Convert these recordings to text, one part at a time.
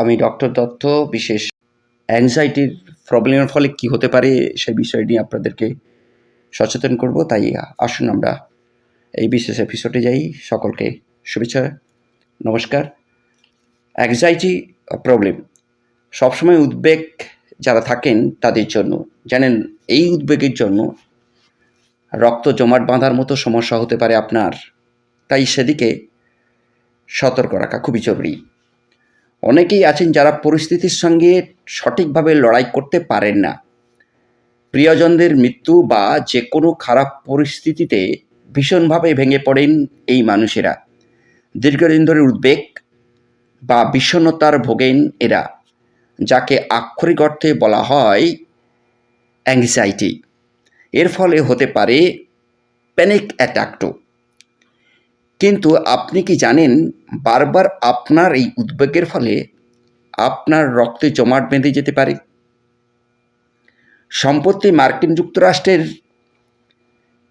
আমি ডক্টর দত্ত, বিশেষ অ্যাংজাইটির প্রবলেমের ফলে কি হতে পারে সেই বিষয় নিয়ে আপনাদেরকে সচেতন করব। তাই আসুন আমরা এই বিশেষ এপিসোডে যাই। সকলকে শুভেচ্ছা, নমস্কার। অ্যাংজাইটি প্রবলেম সবসময় উদ্বেগ যারা থাকেন তাদের জন্য, জানেন এই উদ্বেগের জন্য রক্ত জমাট বাঁধার মতো সমস্যা হতে পারে আপনার। তাই সেদিকে সতর্ক রাখা খুবই জরুরি। অনেকেই আছেন যারা পরিস্থিতির সঙ্গে সঠিকভাবে লড়াই করতে পারেন না। প্রিয়জনদের মৃত্যু বা যে কোনো খারাপ পরিস্থিতিতে ভীষণভাবে ভেঙে পড়েন এই মানুষেরা। দীর্ঘদিন ধরে উদ্বেগ বা বিষণ্ণতার ভোগেন এরা, যাকে আক্ষরিক অর্থে বলা হয় অ্যাংজাইটি এর ফলে হতে পারে প্যানিক অ্যাটাকটো কিন্তু আপনি কি জানেন, বারবার আপনার এই উদ্বেগের ফলে আপনার রক্তে জমাট বেঁধে যেতে পারে? সম্প্রতি মার্কিন যুক্তরাষ্ট্রের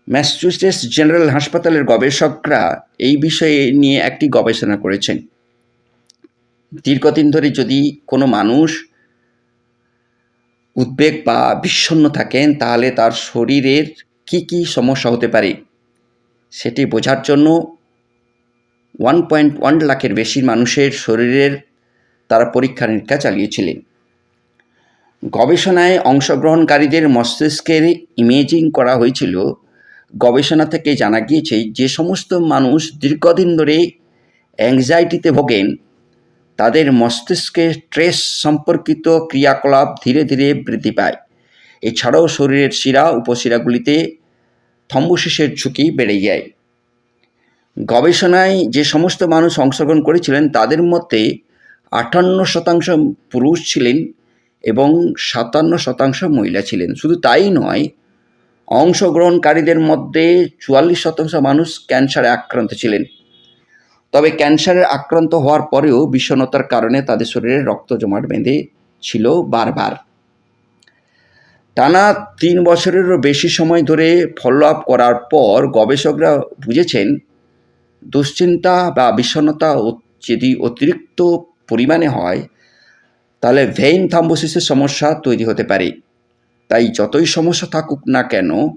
ম্যাসাচুসেটস জেনারেল হাসপাতালের গবেষকরা এই বিষয়ে নিয়ে একটি গবেষণা করেছেন। দীর্ঘদিন ধরে যদি কোনো মানুষ উদ্বেগ বা বিষণ্ণ থাকেন, তাহলে তার শরীরের কি কি সমস্যা হতে পারে, সেটি বোঝার জন্য ওয়ান পয়েন্ট ওয়ান লাখের বেশি মানুষের শরীরের তারা পরীক্ষা নিরীক্ষা চালিয়েছিলেন। গবেষণায় অংশগ্রহণকারীদের মস্তিষ্কের ইমেজিং করা হয়েছিল। গবেষণা থেকে জানা গিয়েছে যে সমস্ত মানুষ দীর্ঘদিন ধরে অ্যাংজাইটিতে ভোগেন। তাদের মস্তিষ্কে স্ট্রেস সম্পর্কিত ক্রিয়াকলাপ ধীরে ধীরে বৃদ্ধি পায়। এছাড়াও শরীরের শিরা উপশিরাগুলিতে থম্বশেষের ঝুঁকি বেড়ে যায়। গবেষণায় যে সমস্ত মানুষ অংশগ্রহণ করেছিলেন, তাদের মধ্যে আটান্ন শতাংশ পুরুষ ছিলেন এবং সাতান্ন শতাংশ মহিলা ছিলেন। শুধু তাই নয়, অংশগ্রহণকারীদের মধ্যে চুয়াল্লিশ শতাংশ মানুষ ক্যান্সারে আক্রান্ত ছিলেন। তবে ক্যান্সারে আক্রান্ত হওয়ার পরেও বিষণ্ণতার কারণে তাদের শরীরে রক্ত জমাট বেঁধে ছিল বারবার। টানা তিন বছরেরও বেশি সময় ধরে ফলো আপ করার পর গবেষকরা বুঝেছেন দুশ্চিন্তা বা বিষণ্ণতা যদি অতিরিক্ত পরিমাণে হয়, তাহলে ভেইন থাম্বোসিসের সমস্যা তৈরি হতে পারে। তাই যতই সমস্যা থাকুক না কেন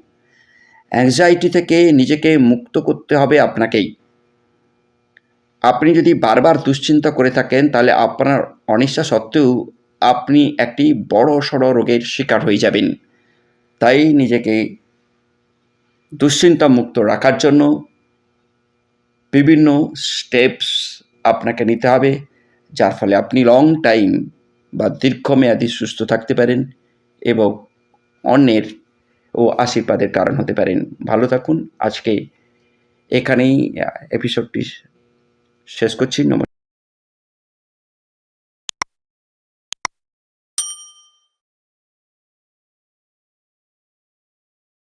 অ্যাংজাইটি থেকে নিজেকে মুক্ত করতে হবে আপনাকেই। আপনি যদি বারবার দুশ্চিন্তা করে থাকেন, তাহলে আপনার অনিচ্ছা সত্ত্বেও আপনি একটি বড় সড় রোগের শিকার হয়ে যাবেন। তাই নিজেকে দুশ্চিন্তা মুক্ত রাখার জন্য বিভিন্ন স্টেপস আপনাকে নিতে হবে, যার ফলে আপনি লং টাইম বা দীর্ঘমেয়াদী সুস্থ থাকতে পারেন এবং অন্যের ও আশীর্বাদের কারণ হতে পারেন। ভালো থাকুন, আজকে এখানেই এপিসোডটি শেষ করছি, নমস্কার।